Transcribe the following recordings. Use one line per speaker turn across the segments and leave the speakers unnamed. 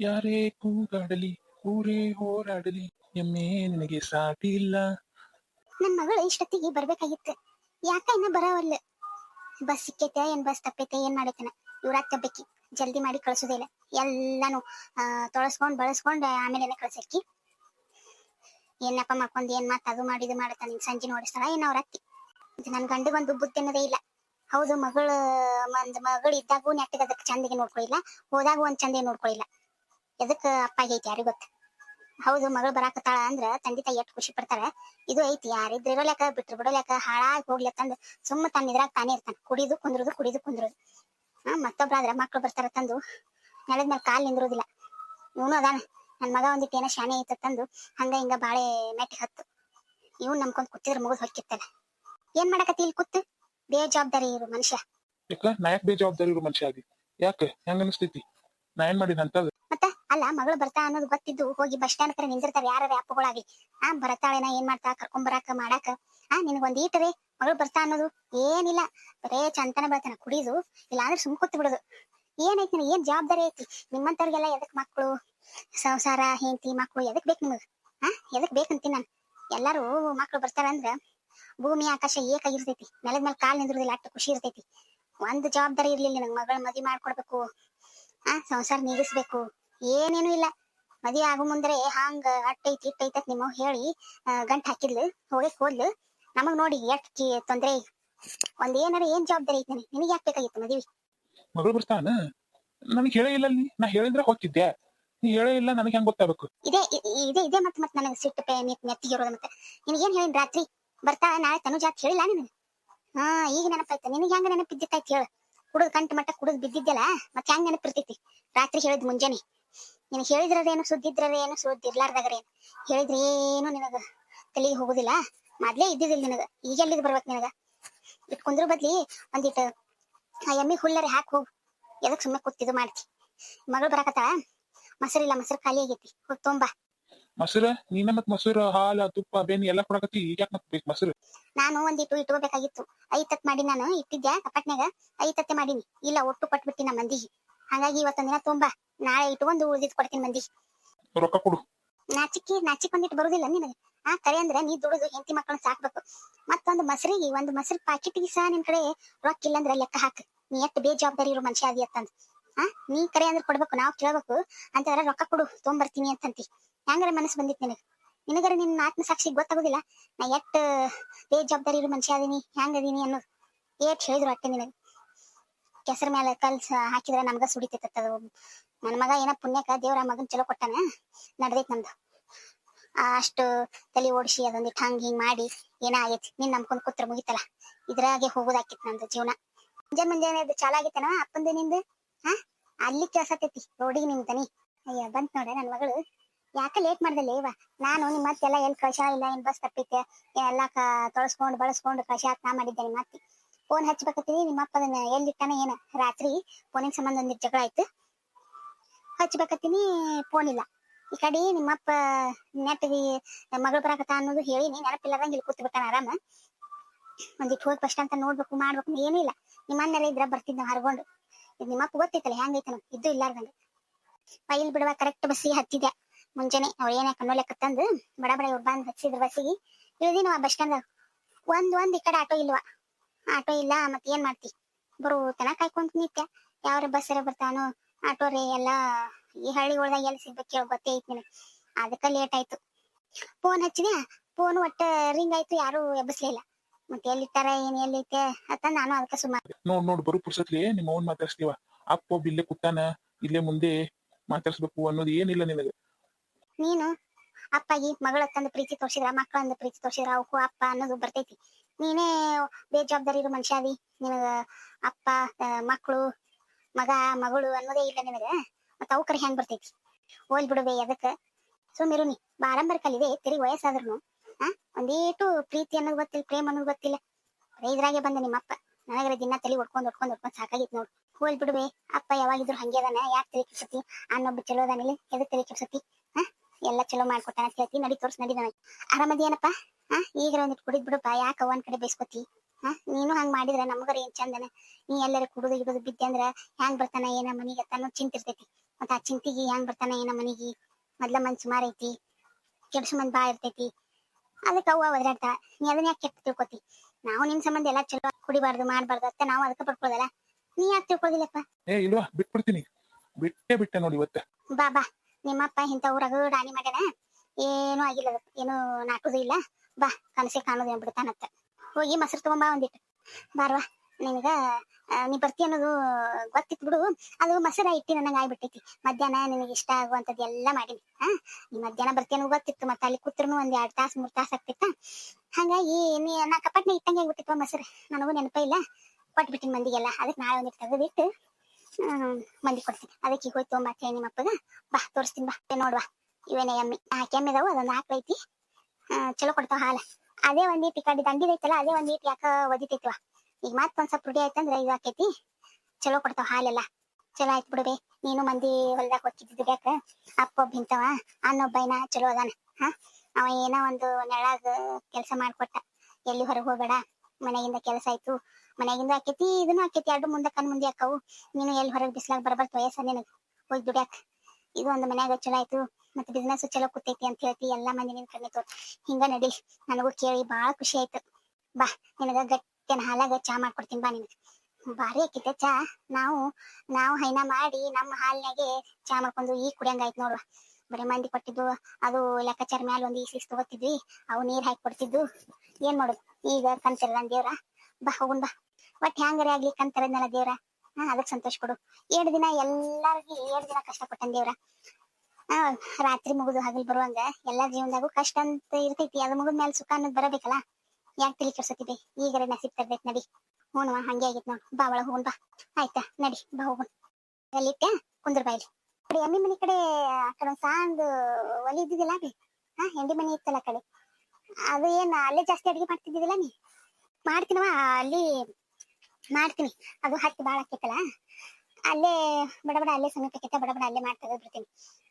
ಯಾರೇ ಕೂಗಾಡಲಿ, ಊರೇ ಹೋರಾಡಲಿ, ಎಮ್ಮೆ ನಿನಗೆ ಸಾಟಿ ಇಲ್ಲ
ನನ್ ಮಗಳು ಇಷ್ಟೊತ್ತಿಗೆ ಬರ್ಬೇಕಾಗಿತ್ತು. ಯಾಕ ಇನ್ನ ಬರವಲ್ಲ? ಬಸ್ ಸಿಕ್ಕೈತೆ, ಏನ್ ಬಸ್ ತಪ್ಪೈತೆ, ಏನ್ ಮಾಡೈತನ? ಇವ್ರಾಗ ತಪ್ಪೈಕಿ ಜಲ್ದಿ ಮಾಡಿ ಕಳ್ಸೋದಿಲ್ಲ ಎಲ್ಲಾನು ತೊಳಸ್ಕೊಂಡ್, ಬಳಸ್ಕೊಂಡ್ ಆಮೇಲೆ ಕಳ್ಸಕ್ಕಿ. ಏನಪ್ಪ ಮಾಡ್ಕೊಂಡ್ ಏನ್ ಮಾತ್ ಅದು ಮಾಡಿ ಇದು ಮಾಡತ್ತ ನಿನ್ ಸಂಜೆ ನೋಡಿಸ್ತಾಳ ಏನ್ ಅವ್ರ ಅತ್ತಿ? ಇದು ನನ್ ಗಂಡಗೊಂದು ಬುದ್ಧಿ ಅನ್ನೋದೇ ಇಲ್ಲ. ಹೌದು, ಮಗಳು ಒಂದ್ ಮಗಳು ಇದ್ದಾಗೂ ನೆಟ್ಟಗ ಅದಕ್ಕೆ ಚಂದಗೆ ನೋಡ್ಕೊಳ್ಳಿಲ್ಲ ಹೋದಾಗ ಒಂದ್ ಚಂದ ನೋಡ್ಕೊಳ್ಳಿಲ್ಲ ಎದಕ್ ಅಪ್ಪ ಐತಿ ಯಾರಿಗ ಗೊತ್ತ? ಹೌದು, ಮಗಳು ಬರಾಕತ್ತಾಳ ಅಂದ್ರ ತಂದೆ ತಾಯಿ ಎಷ್ಟ್ ಖುಷಿ ಪಡ್ತಾರ. ಇದು ಐತಿ, ಯಾರಿದ್ರ ಇರೋಲ್ಯಾಕ ಬಿಟ್ರು ಬಿಡೋಲ್ಯಾಕ ಹಾಳಾಗಿ ಹೋಗ್ಲತ್ತಂದ್ ಸುಮ್ಮ ತನ್ನ ಇದ್ರಾಗ ತಾನೇ ಇರ್ತಾನ. ಕುಡಿದು ಕುಂದ್ರದು ಕುಡಿದು ಕುಂದ್ರದು. ಹಾ ಮತ್ತೊಬ್ರಾದ್ರ ಮಕ್ಳು ಬರ್ತಾರ ತಂದು, ನೆಲದ ಮೇಲೆ ಕಾಲ್ ನಿಂದ್ರೋದಿಲ್ಲ. ಇವನು ಅದಾನ, ನನ್ ಮಗ ಒಂದಿಟ್ಟು ಏನೋ ಶಾನೆ ಐತ ತಂದು, ಹಂಗ ಹಿಂಗ ಬಾಳೆ ಮೆಟ್ಟಿ ಹತ್ತು. ಇವ್ನು ನಮ್ಕೊಂಡ್ ಕೂತಿದ್ರ ಮುಗಿದ್ ಹೊಕ್ಕಿತ್ತಲ್ಲ. ಏನ್ ಮಾಡಕತ್ತಿ ಇಲ್ಲಿ ಕೂತು? ಬೇಜವಾಬ್ದಾರಿ ಇರು ಮನುಷ್ಯ.
ಯಾಕ? ನಾ ಯಾಕೆ ಬೇಜವಾಬ್ದಾರಿ ಇರು ಮನುಷ್ಯ ಆಗಿ ಯಾಕೆ? ಹೆಂಗ ಅನಿಸ್ತೈತಿ? ನಾ ಏನ್ ಮಾಡಿನ
ಮತ್ತ ಅಲ್ಲ, ಮಗಳು ಬರ್ತಾ ಅನ್ನೋದು ಗೊತ್ತಿದ್ದು ಹೋಗಿ ಬಸ್ ಸ್ಟ್ಯಾಂಡ್ ಹತ್ರ ನಿಂದಿರ್ತಾರ ಯಾರ ಅಪ್ಪಗಳಾಗಿ ಆ ಬರತಾಳೆನ ಏನ್ ಮಾಡ್ತಾ ಕರ್ಕೊಂಬರಾಕ ಮಾಡಾಕ? ಆ ನಿನಗ್ ಈಟವೇ ಮಗಳು ಬರ್ತಾ ಅನ್ನೋದು ಏನಿಲ್ಲ. ಬರೇ ಚಂತನ ಬರ್ತಾನ ಕುಡಿದು ಇಲ್ಲ ಅಂದ್ರೆ ಸುಮ್ ಕೂತ್ ಬಿಡುದು. ಏನೈತಿ ನಿನಗೆ ಏನ್ ಜವಾಬ್ದಾರಿ ಐತಿ? ನಿಮ್ಮಂತವ್ರಿಗೆಲ್ಲ ಎದಕ್ ಮಕ್ಕಳು ಸಂಸಾರ, ಹೆಂಡತಿ, ಮಕ್ಳು, ಎದಕ್ ಬೇಕು ನಿಮಗ್? ಆ, ಎದಕ್ ಬೇಕಂತೀನಿ ನಾನು. ಎಲ್ಲಾರು ಮಕ್ಳು ಬರ್ತಾರ ಅಂದ್ರ ಭೂಮಿ, ಆಕಾಶ ಏಕ ಇರ್ತೈತಿ. ನೆಲದ ಮೇಲೆ ಕಾಲ್ ನಿಂದಿರುದಿಲ್ಲ, ಅಷ್ಟು ಖುಷಿ ಇರ್ತೈತಿ. ಒಂದ್ ಜವಾಬ್ದಾರಿ ಇರ್ಲಿಲ್ಲ ನಂಗ್ ಮಗಳ ಮದ್ವಿ ಮಾಡ್ಕೊಡ್ಬೇಕು. ಆ, ಸಂಸಾರ ನೀಗಿಸ್ಬೇಕು. ಏನೇನು ಇಲ್ಲ. ಮದ್ವೆ ಆಗು ಮುಂದ್ರೆ ಹಾಂಗ ಅಟ್ಟೈತಿ ಇಟ್ಟೈತಿ ಅಂತ ನಿಮ್ಮ ಹೇಳಿ ಗಂಟ್ ಹಾಕಿದ್ಲು ಹೋಗಕ್ ಹೋದ್ಲು. ನಮಗ್ ನೋಡಿ ಎಷ್ಟ್ ತೊಂದ್ರೆ. ಒಂದ್ ಏನಾರ ಏನ್ ಜವಾಬ್ದಾರಿ ಐತಿ ನನಗೆ? ನಿನಗೆ ಯಾಕೆ ಬೇಕಾಗಿತ್ತು ಮದ್ವಿ?
ಮಗಳು ಬರ್ತಾನ? ನನಗೆ ಹೇಳೇ ಇಲ್ಲ ನೀ ನಾ ಹೇಳಿದ್ರೆ ಹೋಗ್ತಿದ್ದೆ. ನೀ ಹೇಳೇ ಇಲ್ಲ ನನಗೆ ಹೆಂಗ್ ಗೊತ್ತಾಗಬೇಕು?
ಇದೇ ಇದೆ ಇದೆ ಇದೇ ಇದೇ ಮತ್ ಮತ್ ನನಗೆ ಸಿಟ್ಟು ಪೇ ನೆತ್ತಿಗಿರೋದು ಮತ್ತೆ ನಿನಗೇನ್ ಹೇಳಿನ್ ರಾತ್ರಿ? ಬರ್ತಾ ನಾಳೆ ತನು ಜಾತಿ ಹೇಳಿಲ್ಲ ನೀನು? ಹಾ ಈಗ ನೆನಪಾಯ್ತು. ನಿನಗೆ ಹೆಂಗ ನೆನಪಿದ್ದಿತ್ತಾಯ್ತು ಹೇಳು. ಕುಡಿದ್ ಕಂಟ ಮಟ್ಟ ಕುಡಿದ್ ಬಿದ್ದಿದ್ದಲ್ಲ ಮತ್ತೆ ಹೆಂಗ್ ನೆನಪಿರ್ತೈತಿ? ರಾತ್ರಿ ಹೇಳಿದ್ ಮುಂಜಾನೆ. ನಿನಗೆ ಹೇಳಿದ್ರದೇನು ಸುದ್ದಿದ್ರದೇನು ಸುದ್ದಿ ಹೇಳಿದ್ರೆ ಏನು ನಿನಗ ತಲೆಗೆ ಹೋಗುದಿಲ್ಲ? ಮೊದ್ಲೇ ಇದ್ದಿದ್ದಿಲ್ಲ ನಿನಗ. ಈಗ ಎಲ್ಲಿದ್ ಬರ್ಬೇಕು ನಿನಗ? ಇಟ್ಕೊಂಡ್ರು ಬದ್ಲಿ ಒಂದಿಟ್ಟು ಆ ಎಮ್ಮಿ ಹುಲ್ಲರಿ ಹಾಕಿ ಹೋಗು. ಎದಕ್ ಸುಮ್ಮನೆ ಕೂತಿದ್ದು ಮಾಡ್ತಿ? ಮಗಳು ಬರಾಕತ್ತಾಳ? ಮೊಸರಿಲ್ಲ ಮೊಸರು ಖಾಲಿ ಆಗೈತಿ. ಹೋಗಿ ತೊಂಬಾ.
ಮೊಸರ? ನೀನ ಮತ್ ಮೊಸರು ಹಾಲ ತುಪ್ಪ ಬೆಣ್ಣೆ ಎಲ್ಲ ಕೊಡಕತ್ತಿ ಈಗ ಯಾಕೆ ಮತ್ ಬೇಕು ಮೊಸರು?
ನಾನು ಒಂದಿಟ್ಟು ಇಟ್ಕೋಬೇಕಾಗಿತ್ತು. ಐತತ್ ಮಾಡಿ ನಾನು ಇಟ್ಟಿದ್ದೆ ಕಪಾಟ್ನ್ಯಾಗ ಐತತ್ತೆ ಮಾಡೀನಿ. ಇಲ್ಲ ಒಟ್ಟು ಕೊಟ್ಬಿಟ್ಟಿನ ಮಂದಿಗೆ. ಹಾಗಾಗಿ ಇವತ್ತೊಂದ್ ದಿನ ತುಂಬಾ ನಾಳೆ ಇಟ್ಕೊಂಡು ಉಳಿದಿದ್ ಕೊಡ್ತೀನಿ ಮಂದಿ.
ರೊಕ್ಕ ಕೊಡು.
ನಾಚಿಕೆ ನಾಚಿಕ್ ಬಂದಿಟ್ಟು ಬರುದಿಲ್ಲ ನಿನಗೆ. ಆ ಕರೆ ಅಂದ್ರೆ ನೀ ದುಡಿದು ಹೆಂಡತಿ ಮಕ್ಕಳನ್ನ ಸಾಕ್ಬೇಕು. ಮತ್ತೊಂದು ಮೊಸರಿಗೆ ಒಂದು ಮೊಸರು ಪಾಕಿಟಿಗೆ ಸಹ ನಿನ್ ಕಡೆ ರೊಕ್ಕ ಇಲ್ಲ ಅಂದ್ರೆ ಲೆಕ್ಕ ಹಾಕ್. ನೀ ಎಷ್ಟು ಬೇಜವಾಬ್ದಾರಿ ಇರೋ ಮನುಷ್ಯ ಆದಿ ಅಂತಂದ್ ಆ ನೀ ಕರೆ ಅಂದ್ರೆ ಕೊಡ್ಬೇಕು ನಾವು ಕೇಳ್ಬೇಕು. ಅಂತಂದ್ರೆ ರೊಕ್ಕ ಕೊಡು ತೊಗೊಂಬರ್ತೀನಿ ಅಂತಂತಿ. ಹೆಂಗಾರ ಮನಸ್ಸು ಬಂದಿತ್ತು ನಿನಗೆ? ನಿನಗರ ನಿನ್ನ ಆತ್ಮಸಾಕ್ಷಿ ಗೊತ್ತಾಗೋದಿಲ್ಲ? ನಾ ಎಷ್ಟ್ ಬೇಜವಾಬ್ದಾರಿ ಇರೋ ಮನುಷ್ಯ ಅದೀನಿ ಹೆಂಗ್ ಅದೀನಿ ಅನ್ನೋದು. ಏಟ್ ಹೇಳಿದ್ರು ಅಟ್ಟೆ ನಿನಗೆ. ಕೆಸರ ಮೇಲೆ ಕಲ್ಸ ಹಾಕಿದ್ರೆ ನಮ್ಗ ಸುಡಿತೈತದ ಅದು. ನನ್ನ ಮಗ ಏನ ಪುಣ್ಯಕ ದೇವ್ರ ಮಗನ್ ಚಲೋ ಕೊಟ್ಟಾನ, ನಡ್ದೈತ್ ನಮ್ದು ಅಷ್ಟು ತಲೆ ಓಡಿಸಿ ಅದೊಂದು ಹಂಗ್ ಹಿಂಗ್ ಮಾಡಿ ಏನ ಆಗೈತಿ, ನೀನ್ ನಂಬ್ಕೊಂಡ್ ಕೂತ್ರ ಮುಗಿತಲ್ಲ. ಇದ್ರಾಗೆ ಹೋಗೋದಾಕಿತ್ ನಂದು ಜೀವನ. ಮುಂಜಾನೆ ಮುಂಜಾನೆ ಅದು ಚಾಲ ಆಗೈತನ ಅಪ್ಪಂದು ನಿಂದ? ಹಾ? ಅಲ್ಲಿ ಕೆಲ್ಸತೈತಿ ರೋಡಿಗೆ ನಿಮ್ ಅಯ್ಯ, ಬಂತ್ ನೋಡ ನನ್ ಮಗಳು. ಯಾಕೆ ಲೇಟ್ ಮಾಡ್ದಲ್ಲ ಇವ? ನಾನು ನಿಮ್ಮ ಮತ್ತೆಲ್ಲ ಎಲ್ಲಿ ಕಳ್ಸ ಇಲ್ಲ, ಏನ್ ಬಸ್ ತಪ್ಪಿತ್ತೆ ಎಲ್ಲ ತೊಳಸ್ಕೊಂಡು ಬಳಸ್ಕೊಂಡು ಕಳ್ಸಾಕ್ ನಾ ಮಾಡಿದ್ದೆ ನಿಮ್ಮ ಅತ್ತಿ ಫೋನ್ ಹಚ್ಬೇಕತ್ತೀನಿ ನಿಮ್ಮ ಅಪ್ಪ ಅದನ್ನ ಎಲ್ಲಿಟ್ಟಾನ, ಏನ? ರಾತ್ರಿ ಫೋನಿನ ಸಂಬಂಧ ಒಂದಿಟ್ಟು ಜಗಳ ಆಯ್ತು. ಹಚ್ಬೇಕತ್ತೀನಿ ಫೋನ್ ಇಲ್ಲ. ಈ ಕಡೆ ನಿಮ್ಮಪ್ಪ ನೆಟ್ಟಿಗೆ ಮಗಳು ಬರಾಕತ್ತ ಅನ್ನೋದು ಹೇಳಿನಿ, ನೆನಪಿಲ್ಲದಂಗೆ ಇಲ್ಲಿ ಕೂತ್ಬಿಟ್ಟಾನ ಆರಾಮ. ಒಂದಿಟ್ಟು ಹೋಗಿ ಫಸ್ಟ್ ಅಂತ ನೋಡ್ಬೇಕು, ಮಾಡ್ಬೇಕು, ಏನೂ ಇಲ್ಲ. ನಿಮ್ಮ ಅಣ್ಣರ ಇದ್ರ ಬರ್ತಿದ್ ನಾವು ಹರ್ಕೊಂಡು ಇದು ನಿಮ್ಮಪ್ಪ ಗೊತ್ತೈತಲ್ಲ ಹೆಂಗೈತನ ಇದ್ದು ಇಲ್ಲಾರ್ದಂಗ. ಪೈಲ್ ಬಿಡುವ ಕರೆಕ್ಟ್ ಬಸ್ಸಿಗೆ ಹತ್ತಿದೆ ಮುಂಜಾನೆ ಅವ್ರ ಏನೇ ಕಣ್ಣೋಲೆಕ್ಕ ತಂದು, ಬಡ ಬಡ ಇವ್ರು ಬಂದ್ ಹಚ್ಚಿದ್ರ ಬಸ್ಸಿಗೆ. ಇಳಿದಿ ನಾವು ಬಸ್ ಸ್ಟ್ಯಾಂಡ್ ಒಂದ್ ಒಂದ್ ಈ ಕಡೆ ಆಟೋ ಇಲ್ವಾ? ಆಟೋ ಇಲ್ಲ ಮತ್ತೆ ಏನ್ ಮಾಡ್ತಿ? ಬರು ತನ ಕಾಯ್ಕೊಂತ ನಿತ್ಯ. ಯಾವ ಬಸ್ಸರ ಬರ್ತಾನೋ ಆಟೋ ರೇ ಎಲ್ಲ ಈ ಹಳ್ಳಿ ಒಳಗ ಎಲ್ಲಿ ಸಿಗ್ಬೇಕು ಕೇಳ ಗೊತ್ತೇ ಐತಿ ನಿನಗೆ. ಅದಕ್ಕ ಲೇಟ್ ಆಯ್ತು. ಫೋನ್ ಹಚ್ಚಿದೆ. ಫೋನ್ ಒಟ್ಟ ರಿಂಗ್ ಆಯ್ತು ಯಾರು ಎಬ್ಬಸ್ಲಿಲ್ಲ ಮತ್ತೆ ಎಲ್ಲಿಟ್ಟಾರ ಏನ್ ಎಲ್ಲೈತೆ ಅಂತ ನಾನು ಅದಕ್ಕೆ ಸುಮಾರು
ನೋಡ್ ನೋಡ್ ಬರು ಪುರ್ಸತ್ಲಿ ನಿಮ್ಮ ಅವ್ನ್ ಮಾತಾಡ್ಸ್ತೀವ. ಅಪ್ಪ ಒಬ್ಬ ಇಲ್ಲೇ ಕುತ್ತಾನ ಇಲ್ಲೇ ಮುಂದೆ ಮಾತಾಡ್ಸ್ಬೇಕು ಅನ್ನೋದು ಏನಿಲ್ಲ ನಿನಗೆ.
ನೀನು ಅಪ್ಪಾಗಿ ಮಗಳ ತಂದು ಪ್ರೀತಿ ತೋರ್ಸಿದ್ರ ಮಕ್ಕಳ ಪ್ರೀತಿ ತೋರ್ಸಿದ್ರ ಅವಕ್ಕೂ ಅಪ್ಪ ಅನ್ನೋದು ಬರ್ತೈತಿ. ನೀನೇ ಬೇಜವಾಬ್ದಾರಿ ಇರೋ ಮನುಷ್ಯ ಅದಿ ನಿನಗ ಅಪ್ಪ ಮಕ್ಕಳು ಮಗ, ಮಗಳು ಅನ್ನೋದೇ ಇಲ್ಲ ನಿನಗ. ಮತ್ತ ಅವಕರ ಹೆಂಗ್ ಬರ್ತೈತಿ? ಹೋಲ್ ಬಿಡುವೆ ಅದಕ್ಕ ಸುಮ್ಮಿರು ನೀ. ಬಾರಂಬರ ಕಲಿದೆ, ತಿರುಗಿ ವಯಸ್ಸಾದ್ರುನು. ಆ, ಒಂದೇಟು ಪ್ರೀತಿ ಅನ್ನೋದು ಗೊತ್ತಿಲ್ಲ, ಪ್ರೇಮ ಅನ್ನೋದು ಗೊತ್ತಿಲ್ಲ. ಇದ್ರಾಗೆ ಬಂದ ನಿಮ್ಮಪ್ಪ. ನನಗರ ದಿನ ತಲೆ ಹೊಡ್ಕೊಂಡ್ ಹೊಡ್ಕೊಂಡ್ ಹೊಡ್ಕೊಂಡ್ ಸಾಕಾಗಿತ್ತು ನೋಡು. ಹೋಲ್ ಬಿಡುವೆ ಅಪ್ಪ ಯಾವಾಗಿದ್ರು ಹಂಗೆ ಅದಾನ, ಯಾಕೆ ತಲೆ ಕೆಡ್ಸತಿ ಅನ್ನೊಬ್ಬ ಚಲೋ ಅದಾನಿಲ್ಲ ಎದಕ್ ತಲೆ ಕೆಡ್ಸತಿ ಹಾ ಎಲ್ಲ ಚಲೋ ಮಾಡ್ಕೊಟ್ಟಾನ ಅಂತ ಹೇಳ್ತಿ ನಡಿ ತೋರ್ಸ್ ನಡಿ ನನಗೆ. ಆರಾಮದೇನಪ್ಪ ಹಾ ಈಗ ಒಂದಿಟ್ಟು ಕುಡಿದ್ ಬಿಡಪ್ಪ ಯಾಕ ಒಂದ್ ಕಡೆ ಬೇಸ್ಕೊತಿ? ಹಾ ನೀನು ಹಂಗ್ ಮಾಡಿದ್ರೆ ನಮಗರ ಏನ್ ಚಂದನ? ನೀ ಎಲ್ಲರ ಕುಡುದು ಇಡುದು ಬಿದ್ದೆ ಅಂದ್ರ ಹ್ಯಾಂಗ್ ಬರ್ತಾನ ಏನ ಮನಿಗೆ ಅನ್ನೋ ಚಿಂತಿರ್ತೈತಿ ಮತ್ತ ಆ ಚಿಂತಿಗೆ ಹೆಂಗ್ ಬರ್ತಾನ ಏನ ಮನಿಗೆ? ಮೊದ್ಲ ಮನ್ ಸುಮಾರ್ ಐತಿ ಕೆಡ್ಸ ಮಂದಿ ಬಾಳ ಇರ್ತೈತಿ. ಅದಕ್ಕೆ ಅವ್ವ ಒದರಾಡ್ತಾಳ ನೀ ಅದನ್ನ ಯಾಕೆ ಕೆಟ್ಟ ತಿಳ್ಕೊತಿ? ನಾವು ನಿನ್ ಸಂಬಂಧ ಎಲ್ಲಾ ಚಲೋ ಕುಡಿಬಾರ್ದು ಮಾಡ್ಬಾರ್ದು ಅಂತ ನಾವು ಅದಕ್ಕೆ ಪಡ್ಕೊಳ್ದಲ್ಲ ನೀ ಯಾಕೆ ತಿಳ್ಕೊದಿಲ್ಲಪ್ಪ?
ಏ ಇಲ್ವಾ ಬಿಟ್ಬಿಡ್ತೀನಿ. ಬಿಟ್ಟೆ ಬಿಟ್ಟೆ ನೋಡಿ ಇವತ್ತೆ.
ಬಾ ಬಾ. ನಿಮ್ಮಪ್ಪ ಇಂಥ ಊರಾಗ ರಾಣಿ ಮಾಡ್ಯಾನ ಏನೂ ಆಗಿಲ್ಲ, ಏನು ನಾಟುದು ಇಲ್ಲ. ಬಾ ಕನಸೆ ಕಾಣೋದು ಏನ್ಬಿಡ್ತಾನತ್ತ ಹೋಗಿ ಮೊಸರು ತಗೊಂಬಾ ಒಂದಿಟ್ಟು ಬಾರ್ವಾ ನಿನಗ ನೀ ಬರ್ತಿ ಅನ್ನೋದು ಗೊತ್ತಿತ್ತು ಬಿಡು. ಅದು ಮೊಸರ ಇಟ್ಟಿ ನನಗೆ ಆಗ್ಬಿಟ್ಟೈತಿ. ಮಧ್ಯಾಹ್ನ ನಿನಗೆ ಇಷ್ಟ ಆಗುವಂಥದ್ದು ಎಲ್ಲ ಮಾಡೀನಿ. ಹಾ ನೀ ಮಧ್ಯಾಹ್ನ ಬರ್ತಿ ಅನ್ನೋ ಗೊತ್ತಿತ್ತು, ಮತ್ತೆ ಅಲ್ಲಿ ಕೂತ್ರು ಒಂದ್ ಎರಡ್ ತಾಸು, ಮೂರ್ ತಾಸು ಆಗ್ತಿತ್ತ? ಹಂಗಾಗಿ ನೀ ನಾ ಕಪಟ್ನ ಇಟ್ಟಂಗೆ ಆಗ್ಬಿಟ್ಟಿತ್ತು ಮೊಸರು. ನನಗೂ ನೆನಪ ಇಲ್ಲ. ಕೊಟ್ಬಿಟ್ಟಿನಿ ಮಂದಿಗೆಲ್ಲ. ಅದಕ್ಕೆ ನಾಳೆ ಒಂದಿಟ್ಟು ತೆಗೆದಿಟ್ಟು ಮಂದಿ ಕೊಡ್ತೀನಿ. ಅದಕ್ಕೆ ಈಗ ಹೋಯ್ತು ತೊಗೊಂಬಾಕೆ ನಿಮ್ಮ ಅಪ್ಪಗ ಬಾ, ತೋರಿಸ್ತೀನಿ ಬಾ. ನೋಡ್ವಾ ಇವೇನೇ ಎಮ್ಮಿ. ನಾಲ್ಕು ಎಮ್ಮೆ ಇದಾವು ಅದೊಂದು ಹಾಕ್ಲೈತಿ. ಐತಿ ಚಲೋ ಕೊಡ್ತಾವ ಹಾಲು. ಅದೇ ಒಂದ್ ಈಟಿ ಕಡ್ಡಿ ದಂಡಿದ ಐತಲ್ಲ, ಅದೇ ಒಂದ್ ಈಟಿ ಯಾಕ ಒದಿತೈತಿವ ಈಗ ಮತ್ತ ಒಂದ್ ಸ್ವಲ್ಪ ರೂಢಿ ಆಯ್ತಂದ್ರ ಇದು ಆಕೈತಿ. ಚಲೋ ಕೊಡ್ತಾವ ಹಾಲೆಲ್ಲ. ಚಲೋ ಆಯ್ತು ಬಿಡುವೆ ನೀನು ಮಂದಿ ಹೊಲ್ದಾಗ ಹೊಕ್ಕಿದ್ದು ಯಾಕ ಅಪ್ಪ ಒಬ್ಬ ಇಂತವ ಅನ್ನೊಬ್ಬೈನ ಚಲೋ ಅದಾನ. ಹಾ? ಅವ ಏನೋ ಒಂದು ನೆಳಾಗ ಕೆಲಸ ಮಾಡ್ಕೊಟ್ಟ. ಎಲ್ಲಿ ಹೊರಗೆ ಹೋಗ್ಬೇಡ. ಮನೆಯಿಂದ ಕೆಲಸ ಆಯ್ತು. ಮನೆಗಿಂದ ಆಕೈತಿ, ಇದನ್ನು ಆಕೈತಿ, ಎರಡು ಮುಂದೆ ಕಣ್ ಮುಂದೆ ಅಕ್ಕವು ನೀನು ಎಲ್ಲಿ ಹೊರಗೆ ಬಿಸ್ಲಾಗ ಬರಬಾರ್ದು ವಯಸ್ಸ ನಿನಗೆ. ಹೋಗಿ ದುಡ್ಯಾಕ. ಇದು ಒಂದು ಮನ್ಯಾಗ ಚಲೋ ಆಯ್ತು. ಮತ್ತೆ ಬಿಸ್ನೆಸ್ ಚಲೋ ಕೂತೈತಿ ಅಂತ ಹೇಳ್ತಿ ಎಲ್ಲಾ ಮಂದಿ ನಿನ್ ಕಣ್ಣಿ ತೋರ್. ಹಿಂಗ ನಡಿ, ನನಗೂ ಕೇಳಿ ಬಾಳ ಖುಷಿ ಆಯ್ತು. ಬಾ, ನಿನಗ ಗಟ್ಟಿನ ಹಾಲಾಗ ಚಾ ಮಾಡ್ಕೊಡ್ತೀನಿ ಬಾ ನಿನಗ. ಬಾರಿ ಆಕೈತೆ ಚಾ ನಾವು ನಾವು ಹೈನ ಮಾಡಿ ನಮ್ಮ ಹಾಲಿನಾಗೆ ಚಾ ಮಾಡ್ಕೊಂಡು ಈ ಕುಡಿಯಂಗ ಆಯ್ತು ನೋಡುವ. ಬರೀ ಮಂದಿ ಕೊಟ್ಟಿದ್ದು, ಅದು ಲೆಕ್ಕಾಚಾರ ಮ್ಯಾಲ ಒಂದ್ ಸಿಕ್ಸ್ ತಗೋತಿದ್ವಿ. ಅವು ನೀರ್ ಹಾಕಿ ಕೊಡ್ತಿದ್ದು. ಏನ್ ಮಾಡುದು? ಈಗ ಕಂತಿರದ ದೇವ್ರ? ಬಾ, ಹೋಗುನ್ ಬಾ. ಒಟ್ ಹ್ಯಾಂಗರೇ ಆಗ್ಲಿ ಕಂತಿರದ್ನಲ್ಲ ದೇವ್ರ. ಹಾ, ಅದಕ್ ಸಂತೋಷ ಕೊಡು. ಏಳು ದಿನ ಎಲ್ಲಾರ್ಗಿ ಏಳು ದಿನ ಕಷ್ಟ ಕೊಟ್ಟನ್ ದೇವ್ರ. ಆ ರಾತ್ರಿ ಮುಗಿದು ಹಗಲ್ ಬರುವಂಗ ಎಲ್ಲಾ ಜೀವನದಾಗು ಕಷ್ಟ ಅಂತ ಇರ್ತೈತಿ. ಅದ್ ಮುಗಿದ ಮೇಲೆ ಸುಖ ಅನ್ನೋದು ಬರಬೇಕಲ್ಲ. ಯಾಕೆ ತಿಳಿ ಕೆಡ್ಸತಿದ್ದೆ ಈಗರೆ ನಸೀಬ್ ತರ್ಬೇಕು ನಡಿ. ಹ್ಞೂ ಹಂಗೆ ಆಗಿತ್ ನೋಡು. ಬಾ, ಒಳಗ್ ಹೋಗುನ್ ಬಾ. ಆಯ್ತಾ, ನಡಿ, ಬಾ, ಹೋಗುನ್. ಅಲ್ಲಿಟ್ಟೆ ಕುಂದ್ರ ಬಾಯ್ಲಿ ಕಡೆ ಎಮ್ಮಿ ಮನಿ ಕಡೆ, ಆ ಕಡೆ ಒಂದ್ ಸಾಂದ್ ಒಲಿ ಇದ್ದಿದ್ದಿಲ್ಲ ಬಿ? ಹಾ, ಹೆಂಡಿ ಮನಿ ಇತ್ತಲ್ಲ ಕಡೆ. ಅದು ಏನ್, ಅಲ್ಲೇ ಜಾಸ್ತಿ ಅಡಿಗೆ ಮಾಡ್ತಿದ್ದಿಲ್ಲ ನೀ? ಮಾಡ್ತೀನವ ಅಲ್ಲಿ ಮಾಡ್ತೀನಿ. ಅದು ಹತ್ತಿ ಬಾಳ ಆಕೈತಲ್ಲ ಅಲ್ಲೇ ಬಡಬಡ ಬಡ ಅಲ್ಲೇ ಸಮೀಪ ಆಕೈತೆ ಬಡಬಡ ಅಲ್ಲೇ ಮಾಡ್ತಾ ಬಿಡ್ತೀನಿ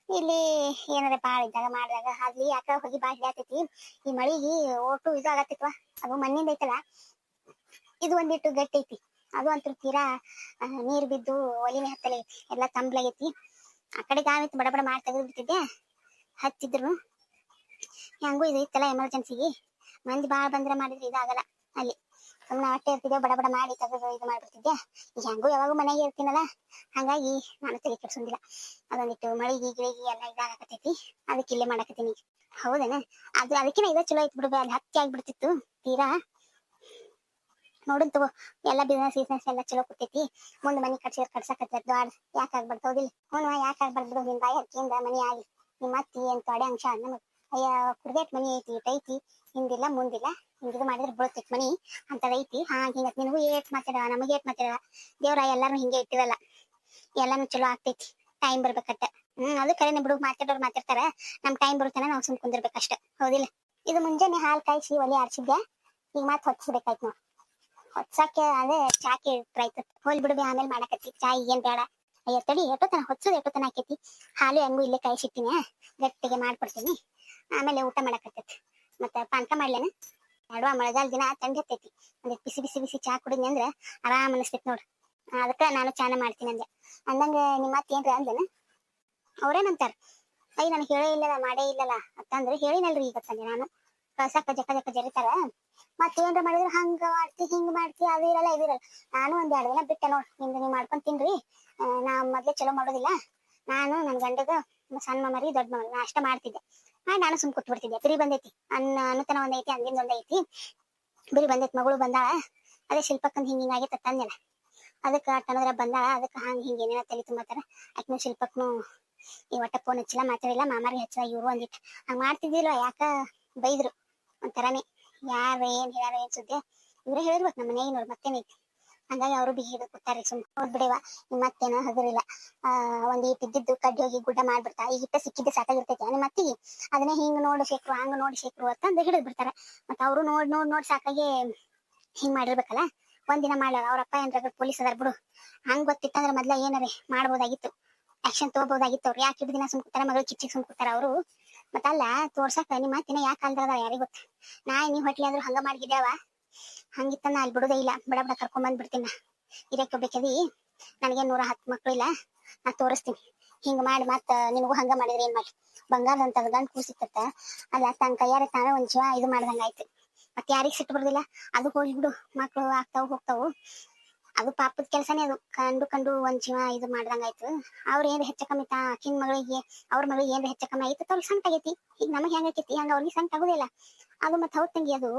ಇಲ್ಲಿ ಏನಾರ ಬಾಳ ಇದ್ದಾಗ ಮಾಡಿದಾಗ ಅಲ್ಲಿ ಯಾಕ ಹೋಗಿ ಬಾಳ ಹಿಡಿಯಾತೈತಿ ಈ ಮಳಿಗೆ ಓಟು ಇದು ಆಗತ್ತಿತ್ವ, ಅದು ಮಣ್ಣಿಂದ ಐತಲ್ಲ, ಇದು ಒಂದಿಟ್ಟು ಗಟ್ಟಿ ಐತಿ. ಅದು ಅಂತೂ ತೀರಾ ನೀರ್ ಬಿದ್ದು ಒಲಿನ ಹತ್ತಲಿ ಎಲ್ಲ ತಂಬ್ಲಾಗೈತಿ. ಆ ಕಡೆ ಗಾವಿತ್ತು ಬಡಬಡ ಬಡ ಮಾಡಿ ತೆಗೆದು ಹತ್ತಿದ್ರು. ಹೆಂಗೂ ಇದು ಇತ್ತಲ್ಲ ಎಮರ್ಜೆನ್ಸಿಗೆ ಮಂದಿ ಬಾಳ ಬಂದ್ರೆ ಮಾಡಿದ್ರೆ ಇದಾಗಲ್ಲ ಅಲ್ಲಿ. ಸುಮ್ಮನೆ ಅಷ್ಟೆ ಇರ್ತಿದ್ದೆ ಬಡ ಬಡ ಮಾಡಿ ತೆಗೆದು ಇದು ಮಾಡ್ಬಿಡ್ತಿದ್ದೆ ಈಗ ಹೆಂಗೂ ಯಾವಾಗೂ ಮನೆಗೆ ಇರ್ತೀನಲ್ಲ? ಹಂಗಾಗಿ ನಾನು ತಲೆ ಕೆಡ್ಸೊಂದಿಲ್ಲ ಅದೊಂದಿಟ್ಟು ಮಳಿಗೆ ಗಿಳಿಗೆ ಎಲ್ಲ ಇದಾಗಕತ್ತೈತಿ. ಅದಕ್ಕೆ ಇಲ್ಲೇ ಮಾಡಕತ್ತೀನಿ. ಹೌದೇನ? ಅದು ಅದಕ್ಕಿನ ಇದ ಚಲೋ ಐತಿ ಬಿಡು, ಅಲ್ಲಿ ಹತ್ತಿ ಆಗ್ಬಿಡ್ತಿತ್ತು. ತೀರಾ? ನೋಡನ್ ತಗೋ, ಎಲ್ಲ ಬಿಸ್ನೆಸ್ ಬಿಸ್ನೆಸ್ ಎಲ್ಲ ಚಲೋ ಕೊಟ್ಟೈತಿ. ಮುಂದ್ ಮನಿ ಕಟ್ಸಿರ್ ಕಟ್ಸಕತ್ತ ಯಾಕ ಯಾಕೆ ಹೌದಿಲ್ಲ ಹ್ಞೂ ಯಾಕೆ ಆಗ್ಬಾರ್ದು ನಿನ್ ಬಾಯಿ ಹರ್ಕಿಂದ ಮನಿ ಆಗಿ. ನಿಮ್ಮ ಅತ್ತಿ ಅಂತ ಅಡೆ ಅಂಶ ನಮಗ್ ಅಯ್ಯ ಕುಡ್ದೇಟ್ ಮನಿ ಐತಿ ಇಟ್ಟೈತಿ ಹಿಂದಿಲ್ಲ ಮುಂದಿಲ್ಲ. ಹಿಂಗಿದು ಮಾಡಿದ್ರೆ ಬೀಳ್ತೈತಿ ಮನಿ ಅಂತದ ಐತಿ. ಹಾ ಹಿಂಗ ನಿನಗೂ ಏಟ್ ಮಾತಾಡ ನಮಗೆ ಏಟ್ ಮಾತಾಡ ದೇವ್ರ ಎಲ್ಲಾರು ಹಿಂಗೆ ಇಟ್ಟಿವಲ್ಲ ಎಲ್ಲಾನು ಚಲೋ ಆಗ್ತೈತಿ. ಟೈಮ್ ಬರ್ಬೇಕಟ್ಟ ಹ್ಮ್, ಅದು ಕರೆನೆ ಬಿಡು. ಮಾತಾಡೋರು ಮಾತಾಡ್ತಾರ. ನಮ್ ಟೈಮ್ ಬರುತ್ತಾನ ನಾವ್ ಸುಮ್ ಕುಂದಿರ್ಬೇಕಷ್ಟ. ಹೌದಿಲ್ಲ? ಇದು ಮುಂಜಾನೆ ಹಾಲ್ ಕಾಯಿಸಿ ಒಲೆ ಆಡ್ಸಿದ್ದೆ ಈಗ ಮಾತ್ ಹೊತ್ಸ್ಬೇಕಾಯ್ತು ನಾವು ಹೊತ್ಸಕ್ಕೆ ಅದೇ ಚಾಕಿ ಇಟ್ರಾಯ್ತು ಹೋಲ್ ಬಿಡ್ಬಿ ಆಮೇಲೆ ಮಾಡಕತ್ತಿ. ಚಾಯ್ ಏನ್ ಬೇಡ. ಅಯ್ಯ, ತಡಿ, ಎಷ್ಟೊತ್ತನ ಹೊತ್ಸೋದು ತನ ಆಕೈತಿ? ಹಾಲು ಹೆಂಗು ಇಲ್ಲೇ ಕಾಯಿಸಿಟ್ಟಿನಿ ಗಟ್ಟಿಗೆ ಮಾಡ್ಕೊಡ್ತೀನಿ. ಆಮೇಲೆ ಊಟ ಮಾಡಕತ್ತೈತಿ. ಮತ್ತೆ ಪಾನ್ಕ ಮಾಡ್ಲೇನ? ನಡುವ ಮಳೆಗಾಲ ದಿನ ತಂಡಿ ಹತ್ತೈತಿ. ಒಂದ್ ಬಿಸಿ ಬಿಸಿ ಬಿಸಿ ಚಾ ಕುಡಿದ್ನಿ ಅಂದ್ರ ಆರಾಮ್ ಅನಿಸ್ತೈತಿ ನೋಡ್ರಿ ಅದಕ್ಕ ನಾನು ಚಾನ ಮಾಡ್ತೀನಿ ಅಂದೆ. ಅಂದಂಗ ನಿಮ್ಮ ಅತ್ತಿ ಏನ್ರ ಅಂದನ ಅವ್ರೇನಂತಾರ? ಅಯ್ಯ, ನನಗೆ ಹೇಳೇ ಇಲ್ಲಲ್ಲ, ಮಾಡೇ ಇಲ್ಲಲ್ಲ ಅಂತಂದ್ರೆ ಹೇಳಿನಲ್ರಿ ಈಗ ತಂದೆ ನಾನು. ಕಳ್ಸಕ್ಕ ಜಕ್ಕ ಜಕ್ಕ ಜರಿತಾರ ಮತ್ತೇನ್ರ ಮಾಡಿದ್ರೆ ಹಂಗ ಮಾಡ್ತಿ, ಹಿಂಗ್ ಮಾಡ್ತಿ, ಅದು ಇರಲ್ಲ ಇರಲ್ಲ. ನಾನು ಒಂದ್ ಎರಡು ದಿನ ಬಿಟ್ಟೆ ನೋಡ್, ನಿಮ್ದು ನೀವ್ ಮಾಡ್ಕೊಂಡ್ ತಿನ್ರಿ. ನಾ ಮೊದ್ಲೇ ಚಲೋ ಮಾಡೋದಿಲ್ಲ. ನಾನು ನನ್ ಗಂಡಗ ಸಣ್ಣ ಮರಿ ದೊಡ್ಡ ಮರಿ ನಾ ಅಷ್ಟ ಮಾಡ್ತಿದ್ದೆ. ಆ ನಾನು ಸುಮ್ ಕೂತ್ ಬಿಡ್ತಿದ್ದೆ ಬಿರಿ ಬಂದೈತಿ. ಅನ್ನ ಅನ್ನತನ ಒಂದೈತಿ ಐತಿ ಒಂದೈತಿ. ಬಿರಿ ಬಂದೈತಿ, ಮಗಳು ಬಂದಾಳ. ಅದೇ ಶಿಲ್ಪಕ್ಕಂದ್ ಹಿಂಗ ಆಗಿತ್ತ ತಂದೆನ ಅದಕ್ಕ ತನದ್ರ ಬಂದಾಳ. ಅದಕ್ಕ ಹಂಗ ಹಿಂಗ ಏನೇನ ತಲೆ ತುಂಬತಾರ. ಆಕಿನ ಶಿಲ್ಪಕ್ನು ಈ ಒಟ್ಟ ಫೋನ್ ಹಚ್ಚಿಲ್ಲ, ಮಾತಾಡಿಲ್ಲ. ಮಾಮಾರಿ ಹಚ್ಚಲ ಇವ್ರು ಒಂದಿಟ್ಟು. ಹಂಗ ಮಾಡ್ತಿದ್ದಿಲ್ಲ, ಯಾಕ ಬೈದ್ರು. ಒಂಥರನೇ. ಯಾರ ಏನ್ ಹೇಳ್ಯಾರ ಏನ್ ಸುದ್ದಿ. ಇವ್ರೇ ಹೇಳಿರ್ಬೇಕು, ನಮ್ಮ ಮನೆಗೆ ನೋಡ್ ಮತ್ತೇನೈತಿ ಹಂಗಾಗಿ ಅವರು ಬಿಗಿ ಹಿಡಿದು ಕೂತಾರೆ ಸುಮ್ ಹೋದ್ ಬಿಡಿವ ನಿಮ್ ಮತ್ತೇನೋ ಹಗರಿಲ್ಲ ಒಂದ್ ಈಟ್ ಇದ್ದಿದ್ದು ಕಡ್ಡಿ ಹೋಗಿ ಗುಡ್ಡ ಮಾಡ್ಬಿಡ್ತಾ, ಈ ಹಿಟ್ಟ ಸಿಕ್ಕಿದ್ದು ಸಾಕಾಗಿರ್ತೈತಿ. ನಿಮ್ಮ ಅತ್ತಿಗೆ? ಅದನ್ನೇ ಹಿಂಗ್ ನೋಡಿ ಶೇಕ್ರು, ಹಂಗ ನೋಡಿ ಶೇಕ್ರು ಅಂತಂದು ಹಿಡಿದ್ ಬಿಡ್ತಾರೆ. ಮತ್ತ ಅವರು ನೋಡ್ ನೋಡ್ ನೋಡ್ ಸಾಕಾಗಿ ಹಿಂಗ್ ಮಾಡಿರ್ಬೇಕಲ್ಲ? ಒಂದಿನ ಮಾಡ್ಲಾರ ಅವ್ರ ಅಪ್ಪ ಏನ್ರ ಪೊಲೀಸ್ ಅದಾರ ಬಿಡು. ಹಂಗ್ ಗೊತ್ತಿತ್ತಂದ್ರ ಮೊದ್ಲ ಏನಾರೆ ಮಾಡ್ಬೋದಾಗಿತ್ತು. ಆಕ್ಷನ್ ತಗೋಬಹುದಾಗಿತ್ತು ಅವ್ರು ಯಾಕೆ ದಿನ ಸುಮ್ಕುತ್ತಾರ ಮಗಳು ಚಿಕ್ಕ ಸುಮ್ ಸುಮ್ಕುತ್ತಾರ ಅವರು? ಮತ್ತಲ್ಲ ತೋರ್ಸಾಕ ನಿಮ್ಮ ಅತ್ತಿನ ಯಾಕೆ ಕಾಲದ ಯಾರಿಗ್ ಗೊತ್ತ? ನಾ ನೀವ್ ಹೊಟ್ಲಿ ಆದ್ರೂ ಹಂಗ ಮಾಡಿದ್ಯಾವ ಹಂಗಿತ್ತನ ಅಲ್ಲಿ ಬಿಡುದೇ ಇಲ್ಲ. ಬಡ ಬಡ ಕರ್ಕೊಂಡ್ ಬಂದ್ಬಿಡ್ತೀನಿ ನಾ. ಇರಕ್ಕೆ ಬೇಕದಿ ನನಗೆ ನೂರ ಹತ್ತು ಇಲ್ಲ, ನಾ ತೋರಿಸ್ತೀನಿ. ಹಿಂಗ ಮಾಡಿ ಮತ್ತ, ನಿನಗೂ ಹಂಗ ಮಾಡಿದ್ರೆ ಏನ್ ಮಾಡಿ ಬಂಗಾರ ಅಂತ ಗಂಡ್ ಕೂಸಿತ್ತ ಅಲ್ಲ ತನ್ನ ಕೈಯಾರ ತಾನೇ ಒಂದ್ ಜೀವ ಇದು ಮಾಡ್ದಂಗ ಮತ್ತೆ ಯಾರಿಗ್ ಸಿಟ್ಟು ಬರುದಿಲ್ಲ? ಅದು ಹೋಗಿ ಬಿಡು. ಮಕ್ಳು ಆಗ್ತಾವ ಹೋಗ್ತಾವು. ಅದು ಪಾಪದ ಕೆಲಸನೇ ಅದು. ಕಂಡು ಕಂಡು ಒಂದ್ ಜೀವ ಇದು ಮಾಡ್ದಂಗ ಆಯ್ತು ಅವ್ರ ಏನ್ ಹೆಚ್ಚ ಕಮ್ಮಿ ತಾ, ಅಕ್ಕಿನ ಮಗಳಿಗೆ, ಅವ್ರ ಮಗಳಿಗೆ ಏನ್ ಹೆಚ್ಚ ಕಮ್ಮಿ ಆಯ್ತು ಅವ್ರಿಗೆ ಸಂಕಟ ಆಗೈತಿ. ಈಗ ನಮಗ್ ಹೆಂಗ ಆಕೈತಿ? ಹಂಗ ಅವ್ರಿಗೆ ಸಂಕಟ ಆಗುದಿಲ್ಲ ಅದು ಮತ್ತೆ ಹೌದ್ ತಂಗಿ ಅದು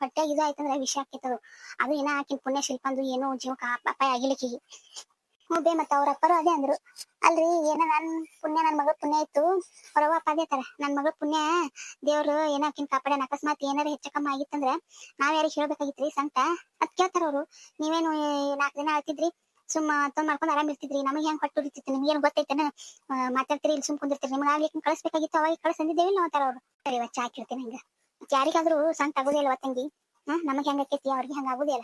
ಹೊಟ್ಟೆ ಇದು ಆಯ್ತಂದ್ರೆ ವಿಷಯ ಆಕೈತದು ಅದು. ಏನ ಆಕಿನ ಪುಣ್ಯ ಶಿಲ್ಪಂದು ಏನೋ ಜೀವಕ್ಕೆ ಅಪಾಯ ಆಗಿಲಿಕ್ಕಿಗೆ. ಹೌದೇ ಮತ್ತೆ ಅವ್ರ ಅಪ್ಪರು ಅದೇ ಅಂದ್ರು. ಅಲ್ರಿ, ಏನ ನನ್ ಪುಣ್ಯ ನನ್ ಮಗಳ ಪುಣ್ಯ ಇತ್ತು. ಅವ್ರವ್ವ ಅಪ್ಪ ಅದೇ ತರ ನನ್ ಮಗಳ ಪುಣ್ಯ, ದೇವ್ರು ಏನ ಆಕಿನ್ ಕಾಪಾಡ್ಯಾನ. ಅಕಸ್ಮಾತ್ ಏನಾರ ಹೆಚ್ಚು ಕಮ್ಮಿ ಆಗಿತ್ತಂದ್ರ ನಾವ್ ಯಾರಿಗೆ ಹೇಳ್ಬೇಕಾಗಿತ್ರಿ ಸಂತ ಅದ್ ಕೇಳ್ತಾರ ಅವ್ರು. ನೀವೇನು ನಾಲ್ಕು ದಿನ ಆಳ್ತಿದ್ರಿ? ಸುಮ್ಮ ತೊಂದ್ ಮಾಡ್ಕೊಂಡ್ ಆರಾಮ್ ಇರ್ತಿದ್ರಿ. ನಮಗೆ ಹೆಂಗ್ ಹೊಟ್ಟು ಹಿಡಿತಿತ್ತು ನಿಮ್ಗೆ ಏನ್ ಗೊತ್ತೈತೇನ? ಮಾತಾಡ್ತೀರಿ ಇಲ್ಲಿ ಸುಮ್ ಕುಂದಿರ್ತೀರಿ. ನಿಮ್ಗೆ ಆಗ್ಲಿಕ್ಕೆ ಕಳಿಸ್ಬೇಕಾಗಿತ್ತು. ಅವಾಗ ಕಳ್ಸಂದಿದ್ದೇವೆ ನಾವು ಅಂತಾರ ಅವ್ರು. ಸರಿ ಇವತ್ತು ಚಾ ಹಾಕಿರ್ತೀನಿ ಹಿಂಗ ಯಾರಿಗಾದ್ರೂ ಸಂತ ಆಗುದಿಲ್ಲ ಅಲ್ವಾ ತಂಗಿ? ನಮಗೆ ನಮಗ್ ಹೆಂಗ್ ಆಕೈತಿ? ಅವ್ರಿಗೆ ಹೆಂಗ್ ಆಗುದೇ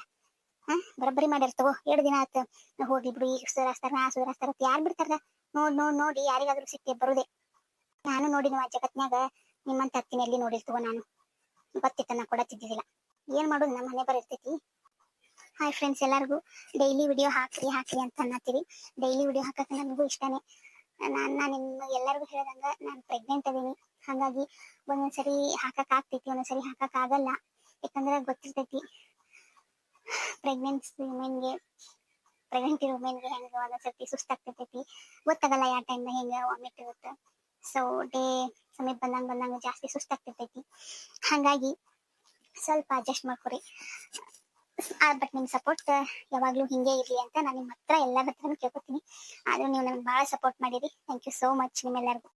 ಅಲ್ಲ ಹಾ ಬರಬ್ಬರಿ ತಗೋ, ಎರಡು ದಿನ ಆತ. ಹೋಗಿ ಬಿಡು ಈಗ ಸುಧಾರಿಸ್ತಾರ, ನಾ ಸುಧಾರಿಸ್ತಾರ ಯಾರು ಬಿಡ್ತಾರ ನೋಡ್ ನೋಡ್, ನೋಡಿ, ಯಾರಿಗಾದ್ರೂ ಸಿಕ್ಕಿ ಬರುದೇ. ನಾನು ನೋಡಿ ಆ ಜಗತ್ನ್ಯಾಗ ನಿಮ್ಮಂತ ಹತ್ತಿನ ಎಲ್ಲಿ ನೋಡಿರ್ತವ ನಾನು. ಗೊತ್ತಿತ್ತ ನಾ ಕೊಡತ್ತಿದ್ದಿಲ್ಲ ಏನ್ ಮಾಡೋದು ನಮ್ಮ ಮನೆ ಬರಿರ್ತೈತಿ ಹಾಯ್ ಫ್ರೆಂಡ್ಸ್ ಎಲ್ಲರಿಗೂ ಡೈಲಿ ವಿಡಿಯೋ ಹಾಕ್ರಿ ಹಾಕ್ರಿ ಅಂತ ಅನ್ನತ್ತೀರಿ ಡೈಲಿ ವಿಡಿಯೋ ಹಾಕಕ್ಕೆ ನನಗೂ ಇಷ್ಟನೇ. ನಾನ್, ನಾನು ನಿಮ್ಗೆ ಎಲ್ಲರಿಗೂ ಹೇಳ್ದಂಗ, ನಾನು ಪ್ರೆಗ್ನೆಂಟ್ ಅದೀನಿ. ಹಾಗಾಗಿ ಒಂದೊಂದ್ಸರಿ ಹಾಕಕ್ ಆಗ್ತೈತಿ, ಒಂದೊಂದ್ಸರಿ ಹಾಕಕ್ ಆಗಲ್ಲ. ಯಾಕಂದ್ರೆ ಗೊತ್ತಿರ್ತೈತಿ ಪ್ರೆಗ್ನೆನ್ಸಿ ವುಮೆನ್ಗೆ ಪ್ರೆಗ್ನೆಂಟ್ ವುಮೆನ್ಗೆ ಹೆಂಗೆ ಹೆಂಗ ಸರ್ತಿ ಸುಸ್ತಾಗ್ತೈತಿ ಗೊತ್ತಾಗಲ್ಲ ಯಾವ ಟೈಮ್ ಹೆಂಗ ವಾಮಿಟ್ ಇರುತ್ತೆ. ಸೊ ಡೇ ಸಮಯ ಬಂದಂಗ ಬಂದಂಗ ಜಾಸ್ತಿ ಸುಸ್ತಾಗ್ತಿರ್ತೈತಿ ಹಾಗಾಗಿ ಸ್ವಲ್ಪ ಅಡ್ಜಸ್ಟ್ ಮಾಡ್ಕೊರಿ. ಬಟ್ ನಿಮ್ ಸಪೋರ್ಟ್ ಯಾವಾಗ್ಲೂ ಹಿಂಗೆ ಇರ್ಲಿ ಅಂತ ನಾನು ನಿಮ್ಮ ಹತ್ರ ಎಲ್ಲರ ಹತ್ರನೂ ಕೇಳ್ಕೊತೀನಿ. ಆದ್ರೂ ನೀವು ನನಗೆ ಬಹಳ ಸಪೋರ್ಟ್ ಮಾಡಿರಿ. ಥ್ಯಾಂಕ್ ಯು ಸೋ ಮಚ್ ನಿಮ್ಮೆಲ್ಲರಿಗೂ.